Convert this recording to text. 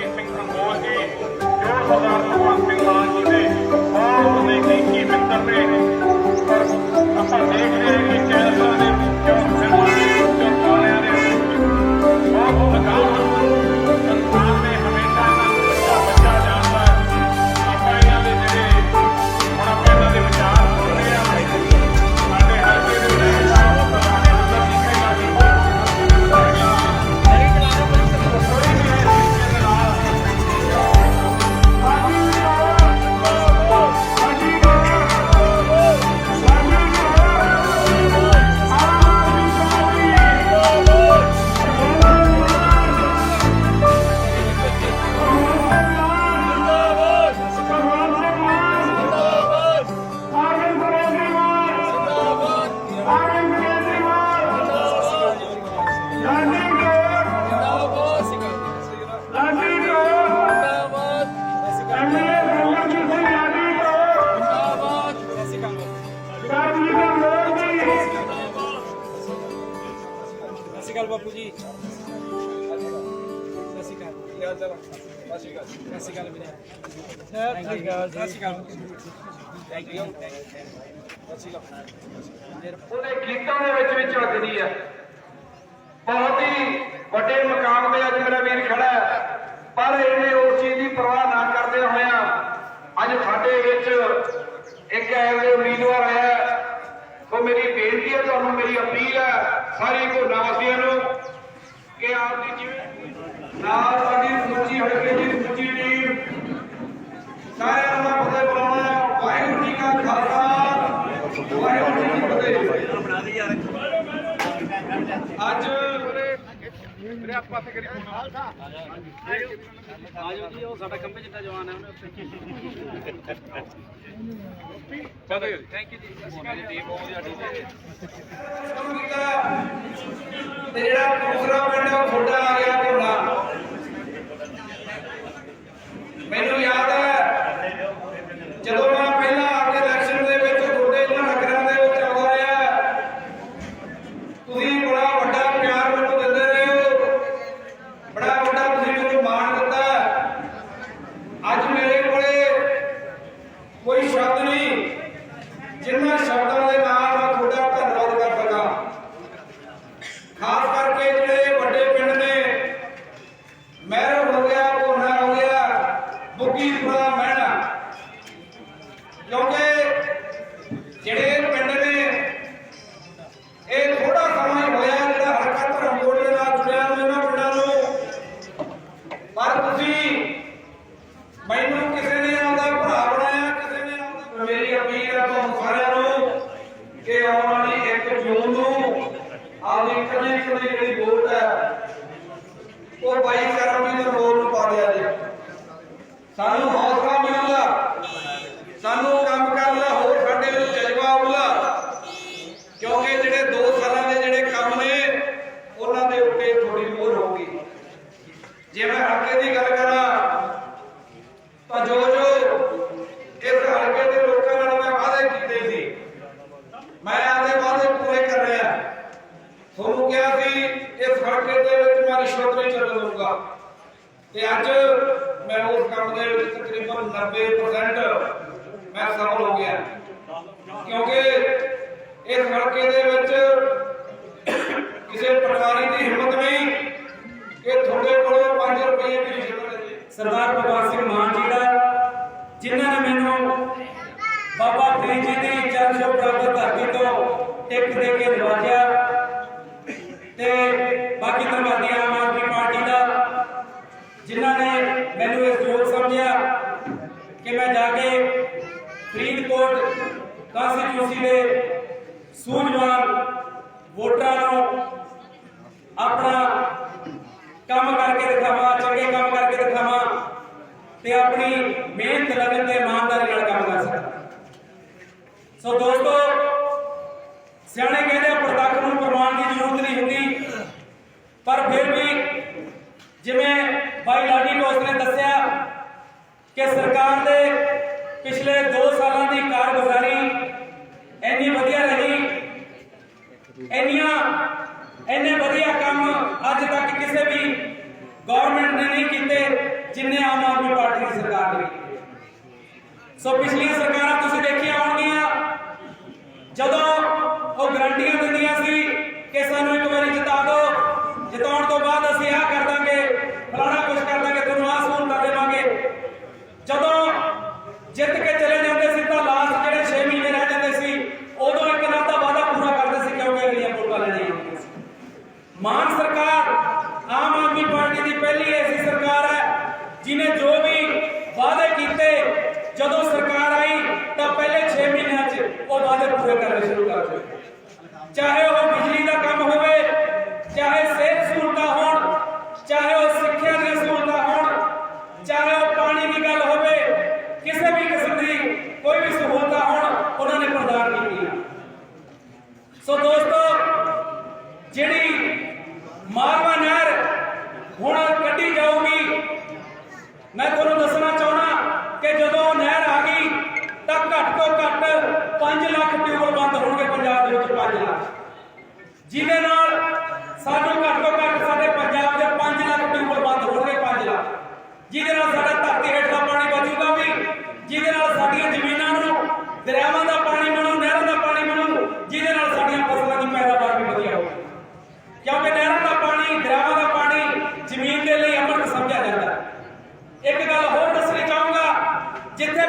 ਸਰਬਜੀਤ ਸਿੰਘ ਸੰਗੋਲ ਜੀ, ਜੋ ਸਰਦਾਰ ਭਗਵੰਤ ਸਿੰਘ ਮਾਨ ਜੀ ਦੇ ਬਹੁਤ ਨੇਕੀ ਮਿੱਤਰ ਨੇ। ਪਰ ਆਪਾਂ ਦੇਖ ਰਹੇ ਹਾਂ ਕਿ ਚੈਨਲ ਬਾਪੂ ਜੀ। ਸਤਿ ਸ਼੍ਰੀ ਅਕਾਲ। ਕੀ ਹਾਲ ਚਾਲ? ਸਤਿ ਸ਼੍ਰੀ ਅਕਾਲ। ਸਤਿ ਸ਼੍ਰੀ ਅਕਾਲ ਵੀਰੇ। ਸਤਿ ਸ਼੍ਰੀ ਅਕਾਲ ਸਤਿ ਸ਼੍ਰੀ ਅਕਾਲ। ਥੈਂਕ ਯੂ ਸਤਿ ਸ਼੍ਰੀ ਅਕਾਲ। ਉਹਦੇ ਗੀਤਾਂ ਦੇ ਵਿੱਚ ਵੀ ਝਲਕਦੀ ਹੈ ਬਹੁਤ ਹੀ ਵੱਡੇ ਮਕਾਮ ਤੇ ਅੱਜ ਮੇਰਾ ਵੀਰ ਖੜਾ ਹੈ। ਪਰ ਇਹਨੇ ਉਸ ਚੀਜ਼ ਦੀ ਪਰਵਾਹ ਨਾ ਕਰਦੇ ਹੋਇਆਂ ਅੱਜ ਸਾਡੇ ਵਿੱਚ ਇੱਕ ਐਵੇਂ ਦੇ ਉਮੀਦਵਾਰ ਆਇਆ ਸੋ ਮੇਰੀ ਬੇਨਤੀ ਹੈ ਤੁਹਾਨੂੰ ਮੇਰੀ ਅਪੀਲ ਹੈ ਸਾਰੀ ਘੋਨਾ ਵਾਸੀਆਂ ਨੂੰ ਕਿ ਆਪ ਦੀ ਜਿਵੇਂ ਨਾਲ ਸਾਡੀ ਸਮੁੱਚੀ ਹਲਕੇ ਦੀ ਸਮੁੱਚੀ ਟੀਮ। ਸਾਰਿਆਂ ਨੂੰ ਫਤਿਹ ਬੁਲਾਉਣਾ। ਵਾਹਿਗੁਰੂ ਜੀ ਕਾ ਖਾਲਸਾ। ਵਾਹਿਗੁਰੂ ਜੀ ਕੀ ਫਤਿਹ। ਅੱਜ ਮੇਰੇ ਆਪ ਪਾਸੇ ਕਰੀ ਆਜੋ ਜੀ ਉਹ ਸਾਡਾ ਖੰਭੇ ਜਿੱਡਾ ਜਵਾਨ ਹੈ ਉਹਨੇ ਚਲੋ ਥੈਂਕ ਯੂ ਜੀ ਸਤਿ ਸ਼੍ਰੀ ਅਕਾਲ ਜੀ। ਬਹੁਤ ਵਧੀਆ ਟੀਮ ਹੈ ਸ਼ੁਰੂ ਕੀਤਾ ਤੇ ਜਿਹੜਾ ਦੂਸਰਾ ਪਿੰਡ ਹੈ ਉਹ ਤੁਹਾਡਾ ਆ ਗਿਆ ਤੁਹਾਡਾ ਮੈਨੂੰ ਯਾਦ ਹੈ ਜਦੋਂ ਮੈਂ ਪਹਿਲਾਂ ਆਪਦੇ ਇਲੈਕਸ਼ਨ ਦੇ ਵਿੱਚ ਤੁਹਾਡੇ ਇਹਨਾਂ ਨਗਰਾਂ ਦੇ ਵਿੱਚ ਆਉਂਦਾ ਰਿਹਾ ਤੁਸੀਂ ਬੜਾ ਵੱਡਾ ਪਿਆਰ ਮੈਨੂੰ ਦਿੰਦੇ ਰਹੇ ਹੋ ਬੜਾ ਵੱਡਾ ਤੁਸੀਂ ਮੈਨੂੰ ਮਾਣ ਦਿੱਤਾ ਅੱਜ ਮੇਰੇ ਕੋਲੇ ਕੋਈ ਸ਼ਬਦ ਨਹੀਂ ਜਿਨ੍ਹਾਂ ਸ਼ਬਦਾਂ ਦੇ ਨਾਲ ਮੈਂ ਤੁਹਾਡਾ ਧੰਨਵਾਦ ਕਰ ਸਕਾਂ ਖਾਸ ਕਰਕੇ ਜਿਹੜੇ ਵੱਡੇ ਪਿੰਡ ਨੇ, ਮਹਿਰ ਹੋ ਗਿਆ ਕੋਨਾ ਹੋ ਗਿਆ ਬੁੱਗੀਪੁਰਾ ਮਹਿਣਾ। ਕਿਉਂਕਿ ਜਿਹੜੇ ਪਿੰਡ ਨੇ ਇਹ ਥੋੜਾ ਸਮਾਂ ਹੀ ਹੋਇਆ ਜਿਹੜਾ ਹਲਕਾ ਧਰਮਕੋਟ ਦੇ ਨਾਲ ਜੁੜਿਆ ਨੂੰ ਇਹਨਾਂ ਪਿੰਡਾਂ ਨੂੰ ਪਰ ਤੁਸੀਂ ਮੈਨੂੰ ਕਿਸੇ ਨੇ ਆਪਦਾ ਭਰਾ ਬਣਾਇਆ ਕਿਸੇ ਨੇ ਆਪਦਾ ਮੇਰੀ ਅਪੀਲ ਹੈ ਤੁਹਾਨੂੰ ਸਾਰਿਆਂ ਨੂੰ ਕਿ ਆਉਣ ਵਾਲੀ 1 ਜੂਨ ਨੂੰ ਆਪਦੀ ਕਦੇ ਕਦੇ ਜਿਹੜੀ ਵੋਟ ਹੈ ਉਹ ਬਾਈ ਕਰਮੀ ਦੇ ਰੋਲ ਨੂੰ ਪਾ ਲਿਆ ਜੀ ਸਾਨੂੰ ਹੌਸਲਾ ਮਿਲੂਗਾ ਸਾਨੂੰ ਕੰਮ ਕਰਨ ਦਾ ਹੋਰ ਸਾਡੇ ਵਿੱਚ ਜਜ਼ਬਾ ਆਊਗਾ ਕਿਉਂਕਿ ਜਿਹੜੇ 2 ਸਾਲਾਂ ਦੇ ਜਿਹੜੇ ਕੰਮ ਨੇ ਉਹਨਾਂ ਦੇ ਉੱਤੇ ਥੋੜੀ ਮੋਹਰ ਹੋਊਗੀ ਜੇ ਮੈਂ ਹਲਕੇ ਦੀ ਗੱਲ ਕਰਾਂ, ਤਾਂ ਜੋ ਜੋ ਇਸ ਹਲਕੇ ਦੇ ਲੋਕਾਂ ਨਾਲ ਮੈਂ ਵਾਅਦੇ ਕੀਤੇ ਸੀ, ਮੈਂ ਆਪਦੇ ਵਾਅਦੇ ਪੂਰੇ ਕਰ ਰਿਹਾ। ਤੁਹਾਨੂੰ ਕਿਹਾ ਸੀ, ਇਸ ਹਲਕੇ ਦੇ ਵਿੱਚ ਮੈਂ ਰਿਸ਼ਵਤ ਨਹੀਂ ਚੱਲਣ ਦਊਂਗਾ। ਤੇ ਅੱਜ ਮੈਂ ਉਸ ਕੰਮ ਦੇ ਵਿੱਚ ਤਕਰੀਬਨ 90% ਮੈਂ ਸਫਲ ਹੋ ਗਿਆ। ਕਿਉਂਕਿ ਇਸ ਹਲਕੇ ਦੇ ਵਿੱਚ ਕਿਸੇ ਪ੍ਰਕਾਰੀ ਦੀ ਹਿੰਮਤ ਨਹੀਂ ਕਿ ਤੁਹਾਡੇ ਕੋਲੋਂ 5 ਰੁਪਏ ਵੀ ਰਿਸ਼ਵਤ ਲੈ ਜੇ ਸਰਦਾਰ ਭਗਵੰਤ ਸਿੰਘ ਮਾਨ ਜੀ ਦਾ ਜਿਨ੍ਹਾਂ ਨੇ ਮੈਨੂੰ ਬਾਬਾ ਫਰੀਦ ਜੀ ਦੀ ਚਰਨ ਛੋਹ ਪ੍ਰਾਪਤ ਧਰਤੀ ਤੋਂ ਟਿਕਟ ਦੇ ਕੇ ਨਵਾਜਿਆ ਤੇ ਬਾਕੀ ਧਰਮਾਂ ਆਮ ਆਦਮੀ ਪਾਰਟੀ ਦਾ, ਜਿਨ੍ਹਾਂ ਨੇ ਮੈਨੂੰ ਇਸ ਯੋਗ ਸਮਝਿਆ ਕਿ ਮੈਂ ਜਾ ਕੇ ਫਰੀਦਕੋਟ ਕਾਂਸਟੀਟਿਊਂਸੀ ਦੇ ਸੂਝਵਾਨ ਵੋਟਰਾਂ ਨੂੰ ਆਪਣਾ ਕੰਮ ਕਰਕੇ ਦਿਖਾਵਾਂ, ਚੰਗੇ ਕੰਮ ਕਰਕੇ ਦਿਖਾਵਾਂ ਤੇ ਆਪਣੀ ਮਿਹਨਤ ਲਗਨ ਤੇ ਕਿ ਸਰਕਾਰ ਦੇ ਪਿਛਲੇ 2 ਸਾਲਾਂ ਦੀ ਕਾਰਗੁਜ਼ਾਰੀ ਇੰਨੀ ਵਧੀਆ ਰਹੀ, ਇੰਨੀਆਂ, ਇੰਨੇ ਵਧੀਆ ਕੰਮ ਅੱਜ ਤੱਕ ਕਿਸੇ ਵੀ ਗਵਰਨਮੈਂਟ ਨੇ ਨਹੀਂ ਕੀਤੇ ਜਿੰਨੇ ਆਮ ਆਦਮੀ ਪਾਰਟੀ ਦੀ ਸਰਕਾਰ ਨੇ ਸੋ ਪਿਛਲੀਆਂ ਸਰਕਾਰਾਂ ਤੁਸੀਂ ਦੇਖੀਆਂ ਹੋਣਗੀਆਂ, ਜਦੋਂ ਉਹ ਗਰੰਟੀਆਂ ਦਿੰਦੀਆਂ ਸੀ ਕਿ ਸਾਨੂੰ ਇੱਕ ਵਾਰੀ ਜਿਤਾ ਦਿਓ, ਜਿਤਾਉਣ ਤੋਂ ਬਾਅਦ ਮਾਨ ਸਰਕਾਰ, ਆਮ ਆਦਮੀ ਪਾਰਟੀ ਦੀ ਪਹਿਲੀ ਐਸੀ ਸਰਕਾਰ ਹੈ, ਜਿਨੇ ਜੋ ਵੀ ਵਾਅਦੇ ਕੀਤੇ, ਜਦੋਂ ਸਰਕਾਰ ਆਈ, ਤਾਂ ਪਹਿਲੇ 6 ਮਹੀਨਿਆਂ 'ਚ ਉਹ ਵਾਅਦੇ ਪੂਰੇ ਕਰਨੇ ਸ਼ੁਰੂ ਕਰ ਦਿੱਤੇ। ਚਾਹੇ ਉਹ मैं যেতে